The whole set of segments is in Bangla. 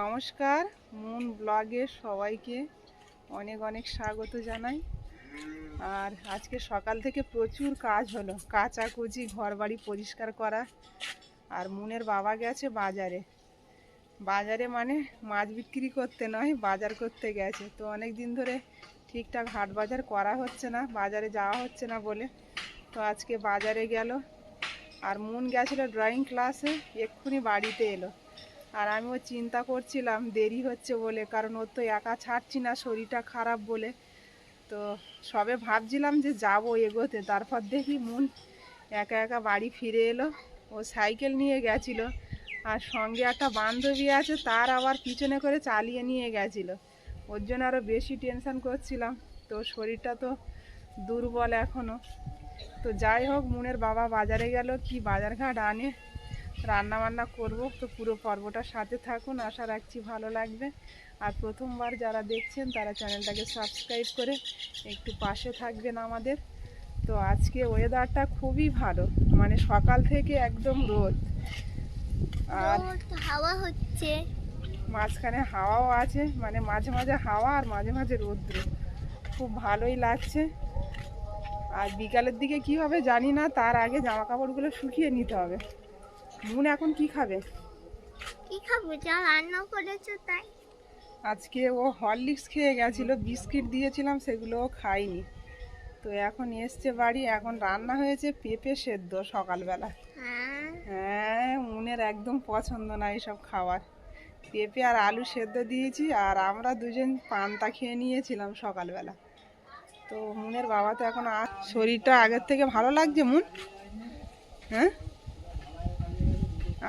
নমস্কার, মুন ব্লগে সবাইকে অনেক অনেক স্বাগত জানাই। আর আজকে সকাল থেকে প্রচুর কাজ হলো, কাচাকুচি ঘর বাড়ি পরিষ্কার করা, আর মুনের বাবা গেছে বাজারে। বাজারে মানে মাছ বিক্রি করতে নয়, বাজার করতে গেছে। তো অনেক দিন ধরে ঠিকঠাক হাট বাজার করা হচ্ছে না, বাজারে যাওয়া হচ্ছে না বলে। তো আজকে বাজারে গেল, আর মুন গেছিল ড্রয়িং ক্লাসে এক্ষুনি বাড়িতে এলো। আর আমিও চিন্তা করছিলাম, দেরি হচ্ছে বলে, কারণ ওর তো একা ছাড়ছি না, শরীরটা খারাপ বলে। তো সবে ভাবছিলাম যে যাব এগোতে, তারপর দেখি মন একা একা বাড়ি ফিরে এলো। ও সাইকেল নিয়ে গেছিল, আর সঙ্গে একটা বান্ধবী আছে, তার আবার পিছনে করে চালিয়ে নিয়ে গেছিল। ওর জন্য আরও বেশি টেনশান করছিলাম, তো শরীরটা তো দুর্বল এখনও তো যাই হোক, মুনের বাবা বাজারে গেল, কি বাজারঘাট আনে। রান্না বান্না করব। তো পুরো পর্বটার সাথে থাকুন আশা রাখছি ভালো লাগবে। আর প্রথমবার যারা দেখছেন তারা চ্যানেলটাকে সাবস্ক্রাইব করে একটু পাশে থাকবেন আমাদের। তো আজকে ওয়েদারটা খুবই ভালো মানে সকাল থেকে একদম রোদ। আর হাওয়া হচ্ছে। মাঝখানে হাওয়াও আছে মানে মাঝে মাঝে হাওয়া আর মাঝে মাঝে রৌদ্র। খুব ভালোই লাগছে। আর বিকালের দিকে কি হবে জানি না তার আগে জামা কাপড়গুলো শুকিয়ে নিতে হবে। মুন এখন কি খাবে? কি খাব? যা রান্না করেছ তাই। আজকে ও হরলিক্স খেয়ে গেছিল বিস্কিট দিয়েছিলাম সেগুলোও খাইনি তো এখন এসছে বাড়ি এখন রান্না হয়েছে পেঁপে সেদ্ধ সকালবেলা। হ্যাঁ। হ্যাঁ মুনের একদম পছন্দ না এইসব খাবার পেঁপে আর আলু সেদ্ধ দিয়েছি আর আমরা দুজন পান্তা খেয়ে নিয়েছিলাম সকালবেলা। তো মুনের বাবা তো এখন শরীরটা আগের থেকে ভালো লাগছে মুন? হ্যাঁ?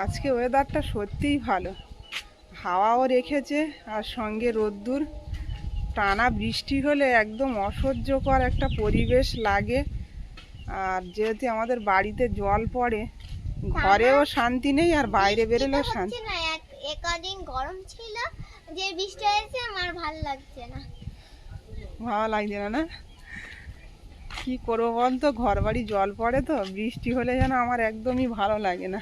আজকে ওয়েদারটা সত্যিই ভালো। হাওয়াও রেখেছে আর সঙ্গে রোদ্দুর। টানা বৃষ্টি হলে একদম অসহ্যকর একটা পরিবেশ লাগে। আর যেহেতু আমাদের বাড়িতে জল পড়ে ঘরেও শান্তি নেই আর বাইরে বেরোলেও শান্তি একাদিন গরম ছিল যে বৃষ্টি হয়েছে আমার ভালো লাগছে না। ভালো লাগছে না না? কি করব বলতো? ঘর বাড়ি জল পড়ে তো বৃষ্টি হলে যেন আমার একদমই ভালো লাগে না।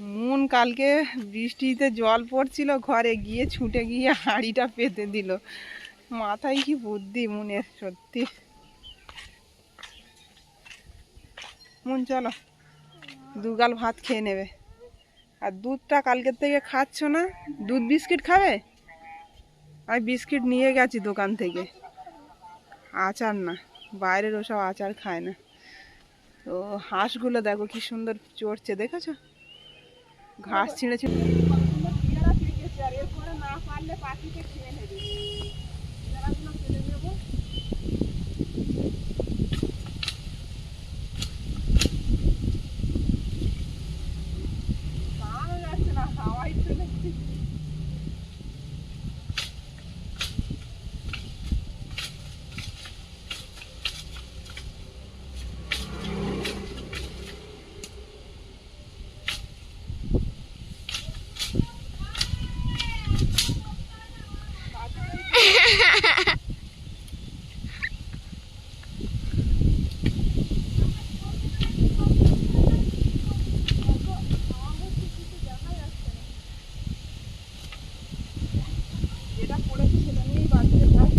মুন কালকে বৃষ্টিতে জল পড়ছিল, ঘরে গিয়ে ছুটে গিয়ে হাঁড়িটা পেতে দিল। মাথায় কি বুদ্ধি মনের, সত্যি? মন, চলো। দুগাল ভাত খেয়ে নেবে। আর দুধটা কালকের থেকে খাচ্ছ না? দুধ বিস্কিট খাবে? আমি বিস্কিট নিয়ে গেছি দোকান থেকে। আচার না, বাইরের ওসব আচার খায় না। তো হাঁসগুলো দেখো কি সুন্দর চড়ছে দেখেছ? ঘাস ছিঁড়ে ছিঁড়ে যেটা পড়েছে সেটা নিয়েই বাড়িতে যাই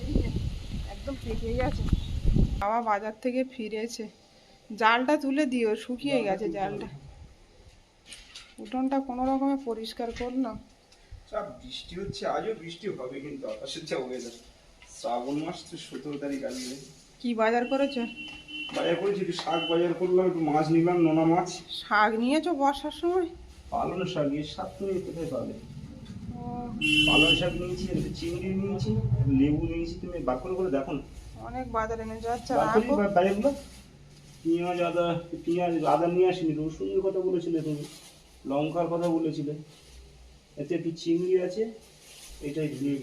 এই যে, একদম পেকে গেছে বাবা বাজার থেকে ফিরেছে। জালটা তুলে দিও শুকিয়ে গেছে জালটা। উঠোনটা কোনো রকমে পরিষ্কার করলাম। যা বৃষ্টি হচ্ছে আজও বৃষ্টি হবে কিন্তু আকাশের যা ওয়েদার শ্রাবণ মাস তো সতেরো তারিখ আসবে কি বাজার করেছ? বাজার করেছি একটু শাক বাজার করলাম একটু মাছ নিলাম নোনা মাছ। শাক নিয়েছো বর্ষার সময়? পালন শাক এর শাক তুমি কোথায় পাবে? পালন শাক নিয়েছি চিংড়ি নিয়েছি লেবু নিয়েছি তুমি বার করে করে দেখো না। অনেক বাজার আচ্ছা রাখো বাজারগুলো পেঁয়াজ আদা পেঁয়াজ আদা নিয়ে আসিনি রসুনের কথা বলেছিলে তুমি লঙ্কার কথা বলেছিলে। এতে একটু চিংড়ি আছে এটাই দিই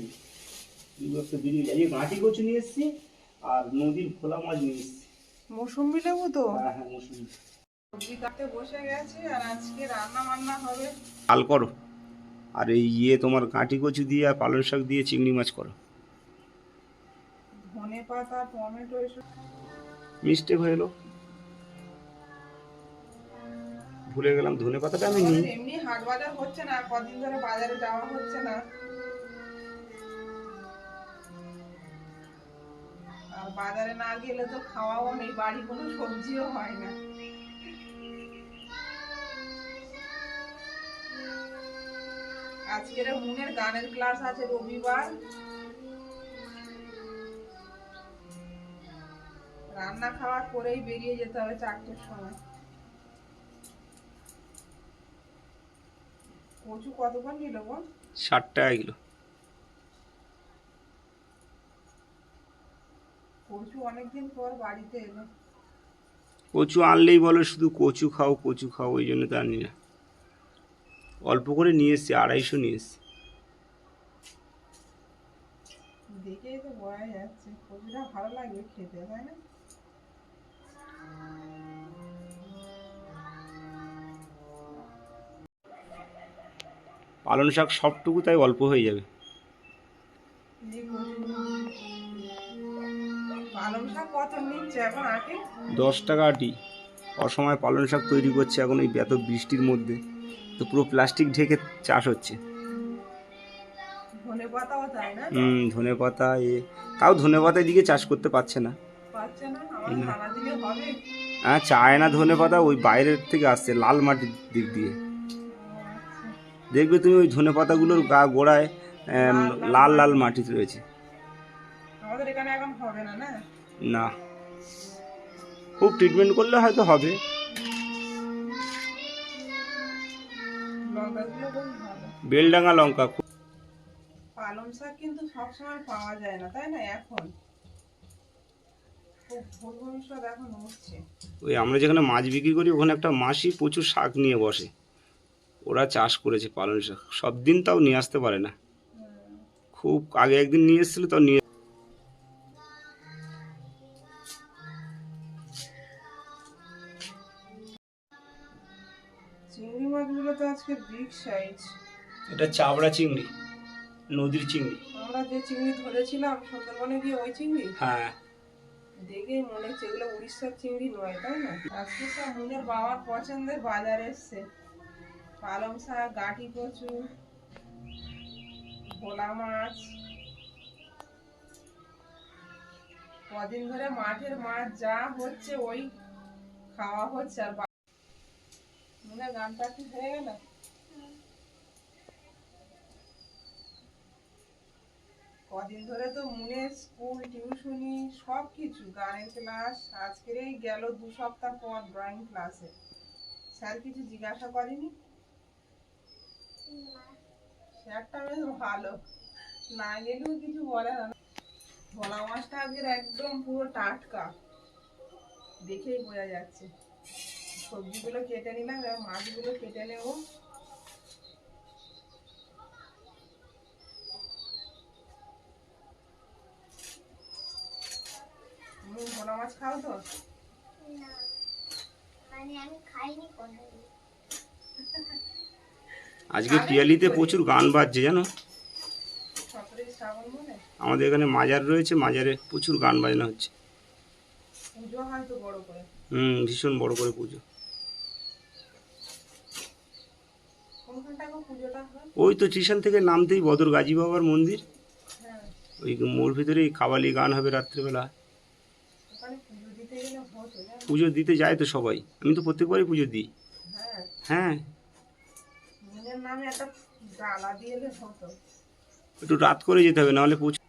দুটো একটা বেরিয়ে যায় গাঁটি কচু নিয়ে এসেছি আর নদীর ভোলা মাছ নিয়ে এসেছি। মৌসুম্বি লেবু তো? হ্যাঁ হ্যাঁ মৌসুমি। সবজি কাটতে বসে গেছি আর আজকে রান্না বান্না হবে। ডাল করো। আর এই ইয়ে তোমার কাঁটি কচু দিয়ে আর পালং শাক দিয়ে চিংড়ি মাছ করো। ধনে পাতা টমেটো এসব মিস্টেক হয়ে এলো। ভুলে গেলাম ধনে পাতাটা আমি নিই। এমনি হাট বাজার হচ্ছে না কদিন ধরে বাজারে যাওয়া হচ্ছে না। আর বাজারে না গেলে তো খাওয়াও নেই বাড়ি কোনো সবজিও হয় না। আজকের মুনের গানের ক্লাস আছে রবিবার। রান্না খাওয়া করেই বেরিয়ে যেতে হবে চারটের সময়। কচু কত করে নিল গো? ষাট টাকা কিলো কচু অনেকদিন পর বাড়িতে এলো। কচু আনলেই বলো শুধু কচু খাও কচু খাও ওই জন্য তো আনি না। অল্প করে নিয়ে এসছি আড়াইশো নিয়ে এসছি। দেখেই তো বোঝা যাচ্ছে কচুটা ভালো লাগবে খেতে তাই না? পালং শাক সবটুকু তাই অল্প হয়ে যাবে। দশ টাকা আটি। অসময় পালং শাক তৈরি করছে এখন এই এত বৃষ্টির মধ্যে। তো পুরো প্লাস্টিক ঢেকে চাষ হচ্ছে। হুম ধনে পাতা এ তাও ধনে পাতা এদিকে চাষ করতে পারছে না। হ্যাঁ চায় না ধনে পাতা ওই বাইরের থেকে আসছে লাল মাটির দিক দিয়ে। দেখবে তুমি ওই ধনে পাতাগুলোর গা গোড়ায় লাল লাল মাটি। রয়েছে। আমাদের এখানে এখন হবে না না? না। খুব ট্রিটমেন্ট করলে হয়তো হবে। বেলডাঙ্গা লঙ্কা খুব পালং শাক কিন্তু সবসময় পাওয়া যায় না তাই না? এখন। ওই আমরা যেখানে মাছ বিক্রি করি ওখানে একটা মাসি প্রচুর শাক নিয়ে বসে। ওরা চাষ করেছে পালং শাক সব দিন তাও নিয়ে আসতে পারে না। খুব আগে একদিন নিয়ে এসেছিল তাও নিয়ে চিংড়ি মাছগুলো তো আজকে বিগ সাইজ এটা চাবড়া চিংড়ি নদীর চিংড়ি। আমরা যে চিংড়ি ধরেছিলাম সুন্দরবনে গিয়ে ওই চিংড়ি? হ্যাঁ। দেখেই মনে হচ্ছে এগুলো উড়িষ্যার চিংড়ি নয় তাই না? আজকে সব মুনের বাবার পছন্দের বাজার এসছে। পালং শাক গাঁটি কচু, ভোলা মাছ। কদিন ধরে মাঠের মাছ যা হচ্ছে ওই খাওয়া হচ্ছে আর গানটা কি হয়ে গেল? কদিন ধরে তো মুনের স্কুল, টিউশনি সব কিছু গানের ক্লাস, আজকের এই গেল দু সপ্তাহ পর ড্রয়িং ক্লাসে স্যার কিছু জিজ্ঞাসা করেনি? বেশ ভালো। না গেলেও কিছু বলে না। ভোলা মাছটা আজকের একদম পুরো টাটকা। দেখেই বোঝা যাচ্ছে। সবজিগুলো কেটে নিলাম এবার মাছগুলো কেটে নেব। তুমি ভোলা মাছ খাও তো? না। মানে আমি খাইনি কোনোদিন। আজকে পিয়ালিতে প্রচুর গান বাজছে, জানো? আমাদের এখানে মাজার রয়েছে, মাজারে প্রচুর গান বাজনা হচ্ছে। হুম, ভীষণ বড় করে পুজো। ওই তো স্টেশন থেকে নামতেই বদর গাজী বাবার মন্দির। ওই মোর ভিতরেই কাবালি গান হবে রাত্রেবেলা। পুজো দিতে যায় তো সবাই। আমি তো প্রত্যেকবারই পুজো দিই। হ্যাঁ। নামে একটা ডালা দিয়ে হতো একটু রাত করে যেতে হবে নাহলে প্রচুর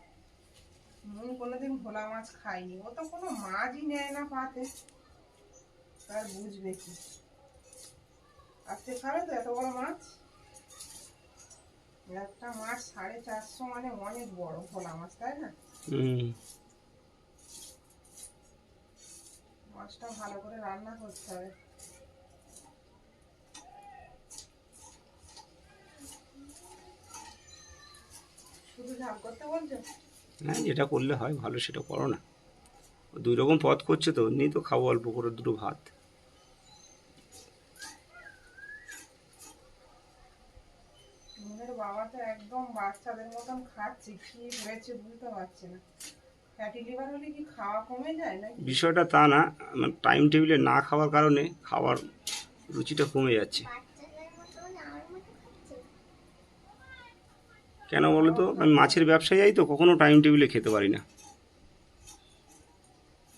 মন কোনোদিন ভোলা মাছ খাইনি। ও তো কোনো মাছই নেয় না পাতে। তার বুঝবে কি। আজকে খাবে তো এত বড় মাছ? একটা মাছ সাড়ে চারশো মানে অনেক বড় ভোলা মাছ তাই না? মাছটা ভালো করে রান্না করতে হবে শুধু ঝাল করতে বলছো হ্যাঁ যেটা করলে হয় ভালো সেটা করো না। দুই রকম পথ করছে তো নিয়ে তো খাব অল্প করে দুটো ভাত। মুনের বাবা তো একদম বাচ্চাদের মতন খাচ্ছে কি হয়েছে বুঝতে পারছি না। ফ্যাটি লিভার হলে কি খাওয়া কমে যায় নাকি? বিষয়টা তা না টাইম টেবিলে না খাওয়ার কারণে খাওয়ার রুচিটা কমে যাচ্ছে বাচ্চাদের মতো আমার মতো খাচ্ছে কেন বলো তো? আমি মাছের ব্যবসায় যাই তো কখনো টাইম টেবিলে খেতে পারি না।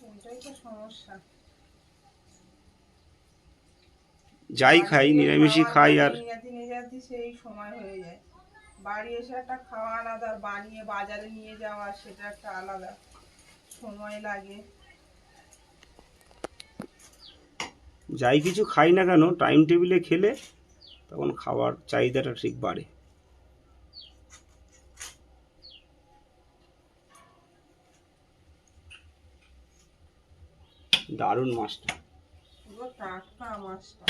ওইটাই তো সমস্যা? যাই খাই নিরামিষই খাই আর সেই সময় হয়ে যায়। বাড়ি এসে একটা খাওয়া আলাদা আর বানিয়ে বাজারে নিয়ে যাওয়া সেটা একটা আলাদা সময় লাগে। যাই কিছু খাই না কেন টাইম টেবিলে খেলে তখন খাওয়ার চাহিদাটা ঠিক বাড়ে। দারুণ মাছটা। পুরো টাটকা মাছটা।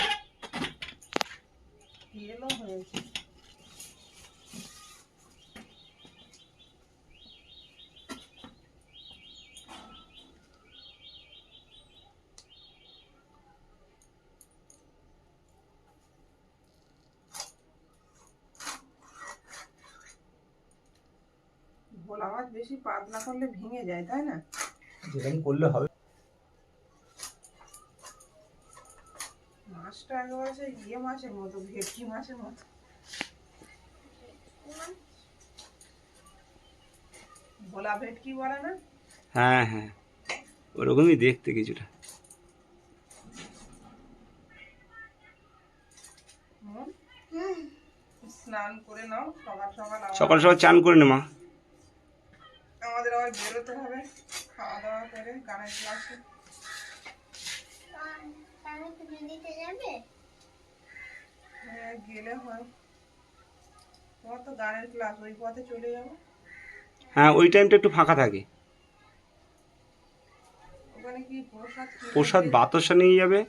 তেলও হয়েছে। ভোলা মাছ বেশি পাতলা করলে ভেঙে যায় তাই না? যেরকম করলে হবে মাছটা একেবারে সেই ইয়ে মাছের মতো ভেটকি মাছের মতো। ভোলা ভেটকি বলে না? হ্যাঁ হ্যাঁ। ওরকমই দেখতে কিছুটা। স্নান করে নাও সকাল সকাল সকাল সকাল চান করে নে মা। আমাদের আবার বেরোতে হবে। খাওয়া দাওয়া করে গানের ক্লাসে। দিতে যাবে? হ্যাঁ গেলে হয়। তোমার তো গানের ক্লাস ওই পথে চলে যাব। হ্যাঁ ওই টাইমটা একটু ফাঁকা থাকে। ওখানে কি প্রসাদ কি প্রসাদ বাতাসা নিয়ে যাবে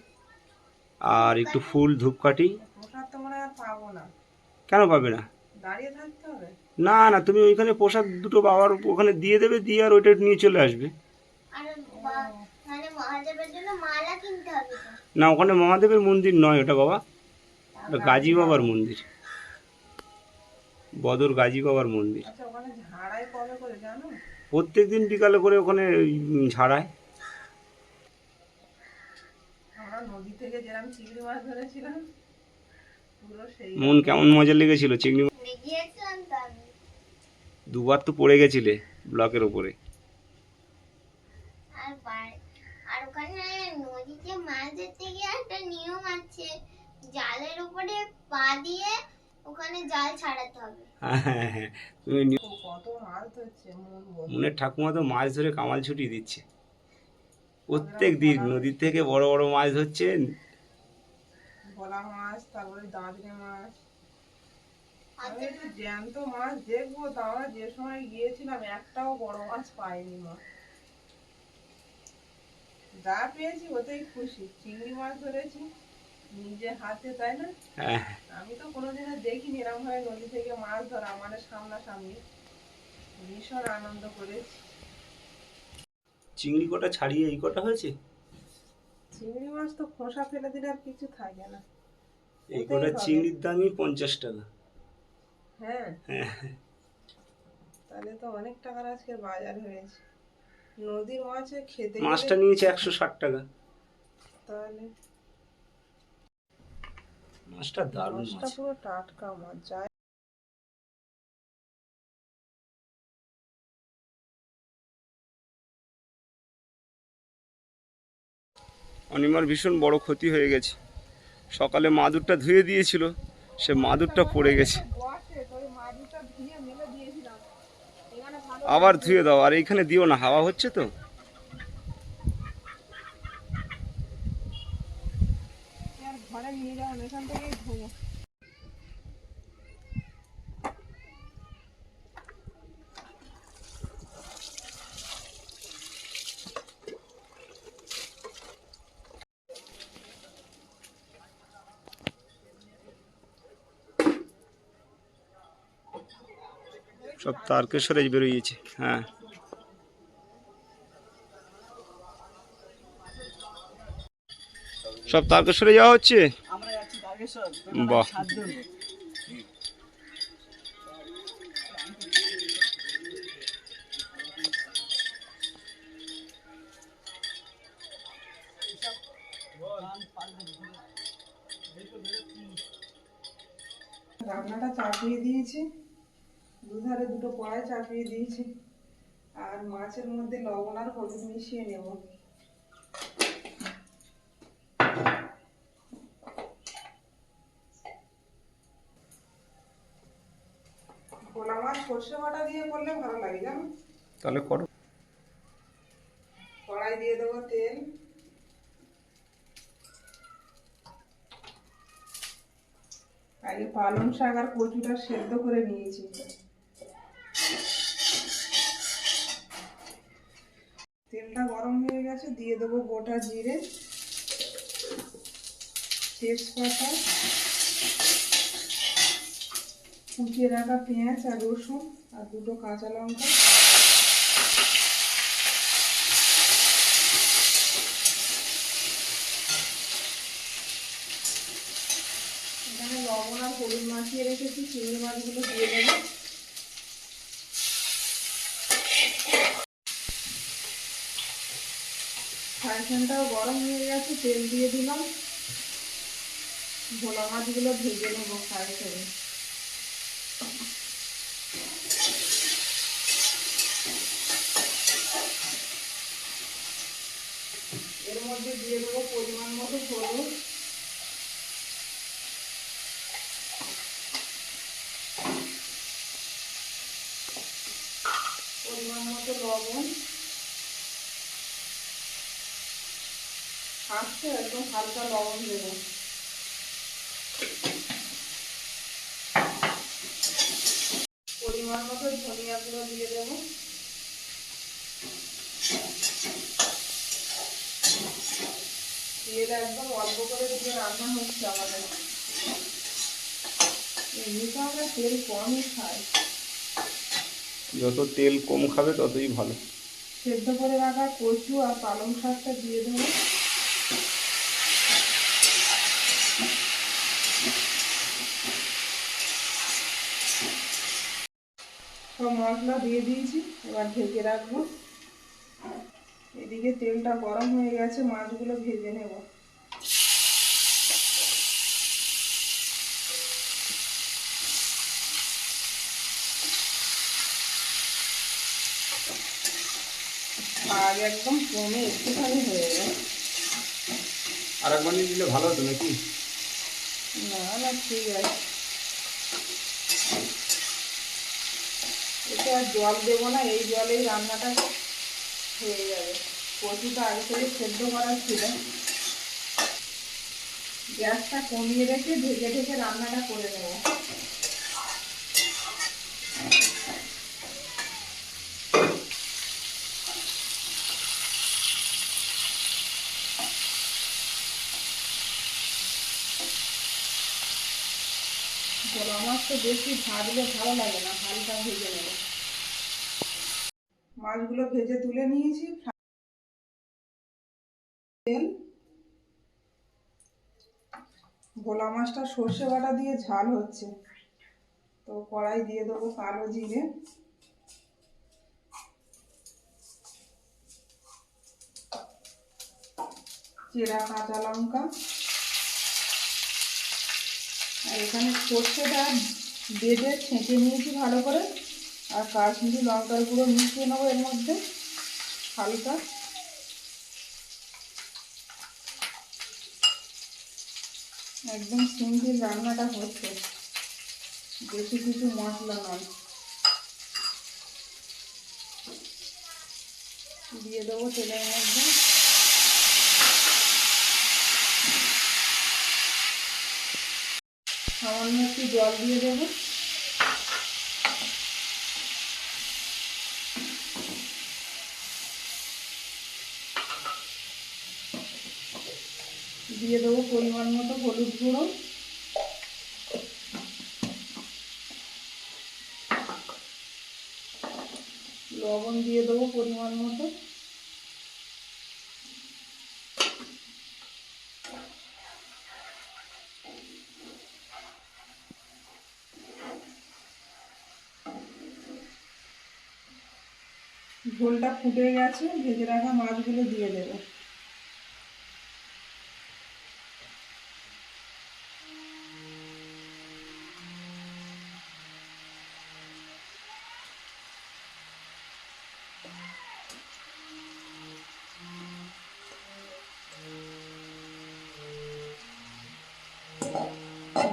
আর একটু ফুল ধূপকাঠি। প্রসাদ তো মনে হয় আর পাবো না। কেন পাবে না? দাঁড়িয়ে থাকতে হবে? না না তুমি ওইখানে প্রসাদ দুটো বাবার ওখানে দিয়ে দেবে দিয়ে আর ওইটা নিয়ে চলে আসবে। আর বা- মানে মহাদেবের জন্য মালা কিনতে হবে তো? না ওখানে মহাদেবের মন্দির নয় ওটা বাবা। গাজী বাবার মন্দির। বদর গাজী বাবার মন্দির। আচ্ছা ওখানে ঝাড়াই কবে করে জানো? প্রত্যেক দিন বিকালে করে ওখানে ঝাড়ায়। আমরা নদী থেকে যেরকম চিংড়ি মাছ ধরেছিলাম পুরো সেই মন কেমন মজা লেগেছিল চিংড়ি দুবার তো পড়ে গেছিলে ব্লকের ওপরে। আর ওখানে নদীতে মাছ ধরতে গিয়ে একটা নিয়ম আছে জালের উপরে পা দিয়ে ওখানে জাল ছাড়াতে হবে। হ্যাঁ হ্যাঁ হ্যাঁ। তুমি কত মাছ ধরছে মন ঠাকুমা তো মাছ ধরে কামাল ছুটি দিচ্ছে। প্রত্যেক দিন নদীর থেকে বড় বড় মাছ ধরছেন ভোলা মাছ তারপরে দাঁতরে মাছ। আমি একটু জ্যান্ত মাছ দেখব তা আমরা যে সময় গিয়েছিলাম একটাও বড় মাছ পাইনি মা। যা পেয়েছি ওতেই খুশি। চিংড়ি মাছ ধরেছি। নিজে হাতে তাই না? হ্যাঁ। আমি তো কোনোদিনও দেখিনি এরকম ভাবে নদী থেকে মাছ ধরা আমাদের সামনাসামনি। ভীষণ আনন্দ করেছি। চিংড়ি কটা ছাড়িয়ে এই কটা হয়েছে? চিংড়ি মাছ তো খোসা ফেলে দিলে আর কিছু থাকে না। এই কটা চিংড়ির দামই পঞ্চাশ টাকা। হ্যাঁ। হ্যাঁ। তাহলে তো অনেক টাকার আজকে বাজার হয়েছে। নদীর মাছে খেতে মাছটা নিয়েছে একশো ষাট টাকা। তাহলে মাছটা দারুণ মাছ। পুরো টাটকা মাছ যায় অনিমার ভীষণ বড় ক্ষতি হয়ে গেছে। সকালে মাদুরটা ধুয়ে দিয়েছিল সে মাদুরটা পড়ে গেছে। আবার ধুয়ে দাও আর এইখানে দিও না হাওয়া হচ্ছে তো আর যাবেন এখান থেকেই ধোবো সব বেরোইছে হ্যাঁ। সব তারকেশ্বরে যাওয়া হচ্ছে? রান্নাটা চাপিয়ে দিয়েছি। দুধারে দুটো কড়াই চাপিয়ে দিয়েছি। আর মাছের মধ্যে লবণ আর হলুদ মিশিয়ে নেব। সর্ষে বাটা দিয়ে করলে ভালো লাগে জানো? তাহলে করো। কড়াই দিয়ে দেবো তেল। আগে পালং শাক আর কচুটা সেদ্ধ করে নিয়েছি। তেলটা গরম হয়ে গেছে দিয়ে দেবো গোটা জিরে তেজপাতা। কুচিয়ে রাখা পেঁয়াজ আর রসুন আর দুটো কাঁচা লঙ্কা। এখানে লবণ আর হলুদ মাখিয়ে রেখেছি, চিংড়ি মাছগুলো দিয়ে দেবো। ফ্রাইপ্যানটাও গরম হয়ে গেছে, তেল দিয়ে দিলাম। ভোলা মাছগুলো ভেজে নেব ফ্রাই করে এর মধ্যে দিয়ে দেবো পরিমাণ মতো হলুদ পরিমাণ মতো লবণ। আস্তে একদম হালকা লবণ দেব। পরিমাণ মতো ধনিয়া গুঁড়ো দিয়ে দেব। তেল একদম অল্প করে দিয়ে রান্না হচ্ছে আমাদের। এমনিতে আমরা তেল কমই খাই। যত তেল কম খাবে ততই ভালো। সেদ্ধ করে রাখা কচু আর পালং শাকটা দিয়ে দেবো। সব মশলা দিয়ে দিয়েছি এবার ঢেকে রাখব। এদিকে তেলটা গরম হয়ে গেছে মাছগুলো ভেজে নেব। আগ একদম কমে একটুখানি হয়ে গেছে। আর একবার দিলে ভালো হতো নাকি? না না ঠিক আছে। এটা আর জল দেবো না এই জলেই রান্নাটা হয়ে যাবে। কচুটা আগে থেকে সেদ্ধ করা ছিল। গ্যাসটা কমিয়ে রেখে ঢেকে ঢেকে রান্নাটা করে নেব। মাছ তো বেশি ভাজলে ভালো লাগে না, হালকা ভেজে নেব। মাছগুলো ভেজে তুলে নিয়েছি, তেল ভোলা মাছটা সর্ষে বাটা দিয়ে ঝাল হচ্ছে। তো কড়াই দিয়ে দেবো কালো জিরে। চেরা কাঁচা লঙ্কা। এখানে সর্ষেটা বেটে ছেঁকে নিয়েছি ভালো করে। আর কাশ্মীরি লঙ্কার গুঁড়ো মিশিয়ে নেব এর মধ্যে হালকা। একদম সিম্পল রান্নাটা হচ্ছে, বেশি কিছু মশলা নয়। দিয়ে দেবো তেলের মধ্যে। সামান্য একটু জল দিয়ে দেবো। দিয়ে দেবো পরিমাণ মতো হলুদ গুঁড়ো। লবণ দিয়ে দেবো পরিমাণ মতো। ঝোলটা ফুটে গেছে ভেজে রাখা মাছগুলো দিয়ে দেব।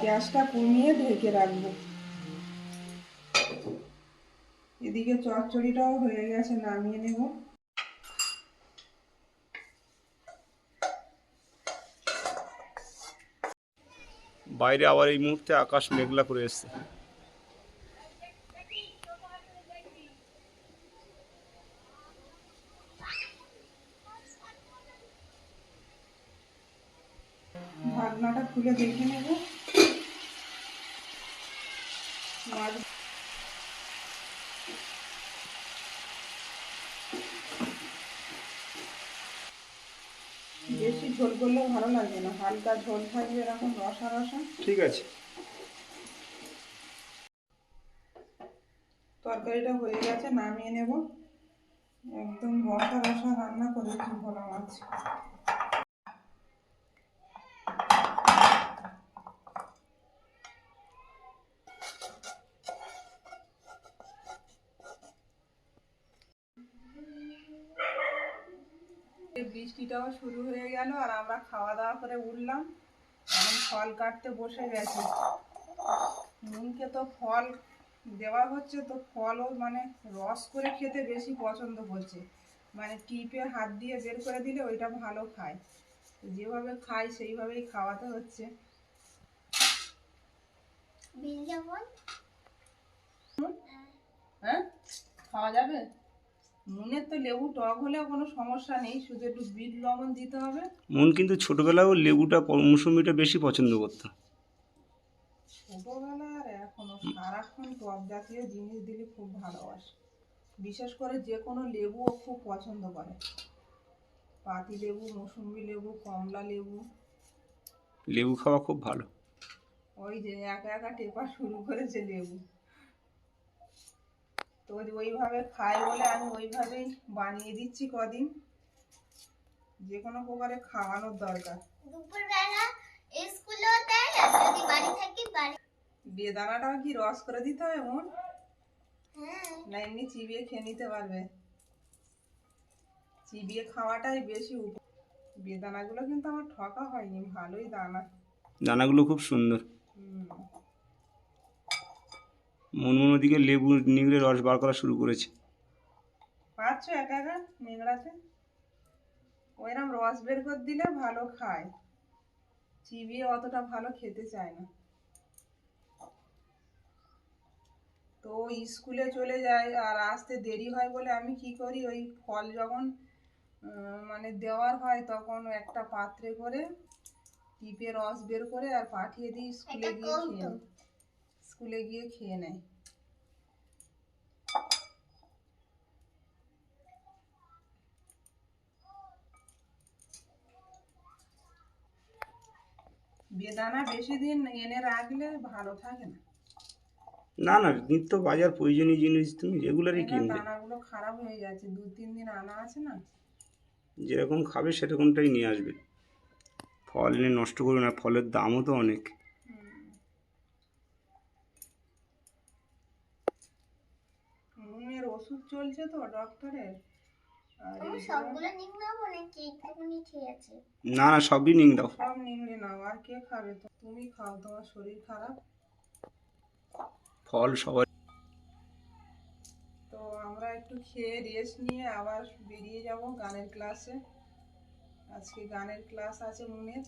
গ্যাসটা কমিয়ে ঢেকে রাখব। এদিকে চচ্চড়িটাও হয়ে গেছে নামিয়ে নেব। বাইরে আবার এই মুহূর্তে আকাশ মেঘলা করে এসছে। ঢাকনাটা খুলে দেখে নেব মাছ বেশি ঝোল করলে ভালো লাগবে না। হালকা ঝোল থাকবে এরকম রসা রসা। ঠিক আছে। তরকারিটা হয়ে গেছে নামিয়ে নেব। একদম রসা রসা রান্না করেছি ভোলা মাছ বৃষ্টিটাও শুরু হয়ে গেল আর আমরা খাওয়া দাওয়া করে উঠলাম। এখন ফল কাটতে বসে গেছি। নুনকে তো ফল দেওয়া হচ্ছে তো ফলও মানে রস করে খেতে বেশি পছন্দ করছে মানে টিপে হাত দিয়ে বের করে দিলে ওইটা ভালো খায়। যেভাবে খাই সেইভাবেই খাওয়াতে হচ্ছে। হ্যাঁ? খাওয়া যাবে? নুনের তো লেবু টক হলেও কোনো সমস্যা নেই শুধু একটু বিট লবণ দিতে হবে। মন কিন্তু ছোটবেলাও লেবুটা মৌসুমিটা বেশি পছন্দ করতো। ছোটবেলা আর এখনও সারাক্ষণ টক জাতীয় জিনিস দিলে খুব ভালোবাসে। বিশেষ করে যে কোনো লেবু ও খুব পছন্দ করে। পাতি লেবু মৌসুম্বি লেবু কমলা লেবু। লেবু খাওয়া খুব ভালো। ওই যে একা একা টেপা শুরু করেছে লেবু। তো ওই- ওইভাবে খাই বলে আমি ওইভাবেই বানিয়ে দিচ্ছি কদিন। যে কোনো প্রকারে খাওয়ানোর দরকার। দুপুরবেলা স্কুলেও দেয় আর যদি বাড়ি থাকি বাড়ি বেদানাটাও কি রস করে দিতে হবে এমন হ্যাঁ। না এমনি চিবিয়ে খেয়ে নিতে পারবে। চিবিয়ে খাওয়াটাই বেশি উপ বেদানাগুলো কিন্তু আমার ঠকা হয়নি ভালোই দানা। দানাগুলো খুব সুন্দর। হুম। মন মন ওদিকে লেবু, নিংড়ে রস বার করা শুরু করেছে। পাচ্ছ একা একা নেংড়াতে? ওইরকম রস বের করে দিলে ভালো খায়। চিবিয়ে অতটা ভালো খেতে চায় না। তো স্কুলে চলে যায় আর আসতে দেরি হয় বলে আমি কি করি? ওই ফল যখন মানে দেওয়ার হয় তখন একটা পাত্রে করে টিপে রস বের করে আর পাঠিয়ে দিই স্কুলে গিয়ে খেয়ে স্কুলে গিয়ে খেয়ে নেয়। বেদানা বেশি দিন এনে রাখলে ভালো থাকে না। না না নিত্য বাজার প্রয়োজনীয় জিনিস তুমি রেগুলারই কিনবে। দানাগুলো খারাপ হয়ে গেছে দু তিন দিন আনা আছে না? যেরকম খাবে সেরকমটাই নিয়ে আসবে। ফল এনে নষ্ট করবে না ফলের দামও তো অনেক নুনের ওষুধ চলছে তো ডক্টরের। না না সবই নিং দাও। সব নিংড়ে নাও আর কে খাবে তো? তুমি খাও তোমার শরীর খারাপ। ফল সবার। তো আমরা একটু খেয়ে রেস্ট নিয়ে আবার বেরিয়ে যাব গানের ক্লাসে আজকে গানের ক্লাস আছে মনের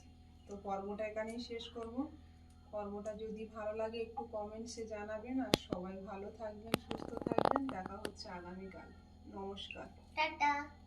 তো পর্বটা এখানেই শেষ করব। পর্বটা যদি ভালো লাগে একটু কমেন্টসে জানাবেন আর সবাই ভালো থাকবেন, সুস্থ থাকবেন। দেখা হচ্ছে আগামীকাল। নমস্কার। টাটা।